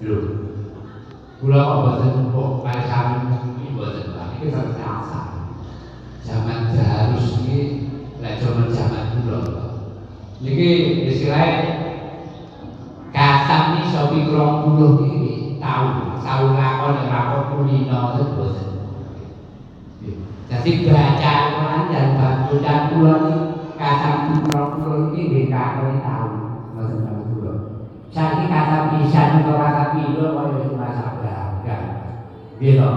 Kula kok boten empuk kali iki boten Pak. Iki seperti asal. Zaman harus iki lek zaman zaman kula. Niki istilahnya ni sawi rong puluh iki tahu tahu lakon lakon kulino itu boten. Jadi baca Quran dan bantu dan kula ni kasam rong puluh iki nggih kakon tahu. Saiki kasam pisan atau kasam pindho kaya cuma sabar. Nggih to.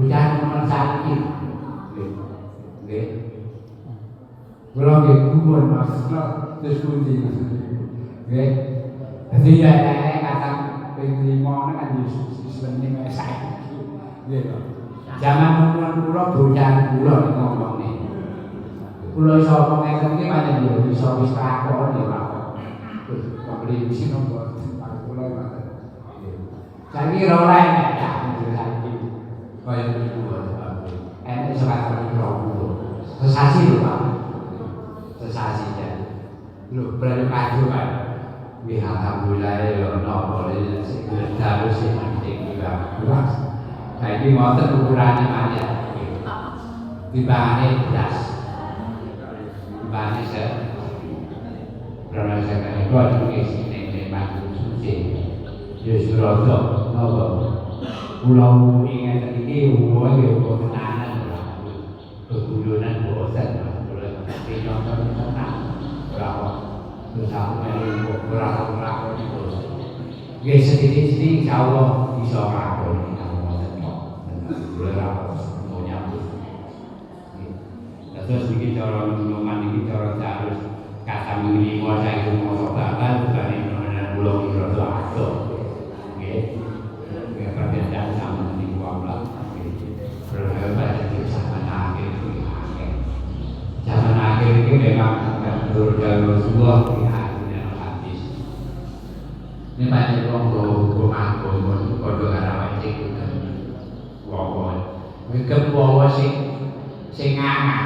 Bocah nomor saiki. Nggih. Nggih. Kula nggih gumun Mas, kula terus Mas. Nggih. Jadi ya nek kasam Ping lima nek kan wae saiki. Nggih to. Zaman umur kula bocah nek ngomong nih. Iso ngomong ngeten iki pancen yo iso wis lakon ya Pak. Kok beli sing nomor kula ngoten. Saiki ora oleh nek dak saiki. Kaya niku Enak iso kata kula kula. Sesasi lho Pak. Sesasi ya. Lho berani maju kan. Wih alhamdulillah ya napa le sing harus sing penting Pak. Saiki ngoten ukurane maneh. Timbangane beras. Timbangane se Berapa saya kata kau ada mengisi neng maju suci. Ya. Surodo, nopo. Pulau ingat tadi umur ya umur tenanan bosan tapi nonton tenang Bersama dengan berapa berapa di bosan Ya sedikit-sedikit insya Allah bisa ngakon Kamu mau tenang Berapa mau nyambut. Terus ini cara menolongan ini cara harus kata mengirimkan saya itu mau sobakan bukan ini pulau itu itu ada oke ya perbedaan sama di lah berbeda di zaman akhir itu akhir akhir ini memang menurut jalur sebuah pihak yang habis ini banyak orang lo rumah lo kode wajib kan wawon mereka bawa sing sing nganga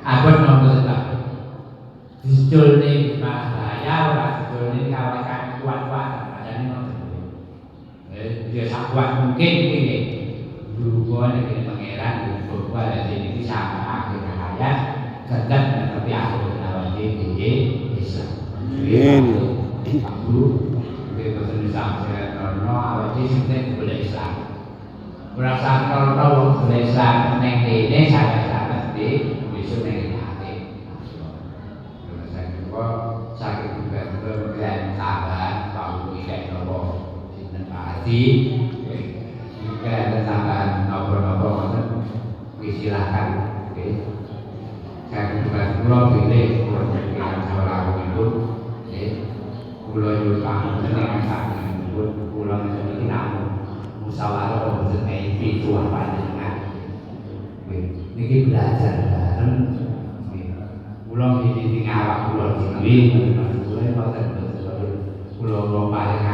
abot nomor bahaya ora dijul ning kawasan kuat-kuat padane ngoten. Eh dia sak kuat mungkin iki nggih. Duga nek pangeran duga ala iki sama akhir hayat gagal tapi akhir lawan iki Islam. Amin. Aku boten bisa saya karena awak iki sing boleh Islam. Merasa kalau boleh Islam ning dene sangat-sangat di besok ning hati. Saya kira sakit juga juga kemudian tambahan tahu tidak nopo sinten Pak Haji. Jika ada tambahan nopo-nopo ngoten silakan. Oke. Saya juga pulau pilih pulau pikiran seorang itu. Oke. Pulau itu tamu senang sangat pulau itu ini namun musyawarah untuk itu apa dengan. Ini belajar bareng Kula iki ning awak kula dhewe, kula mboten kula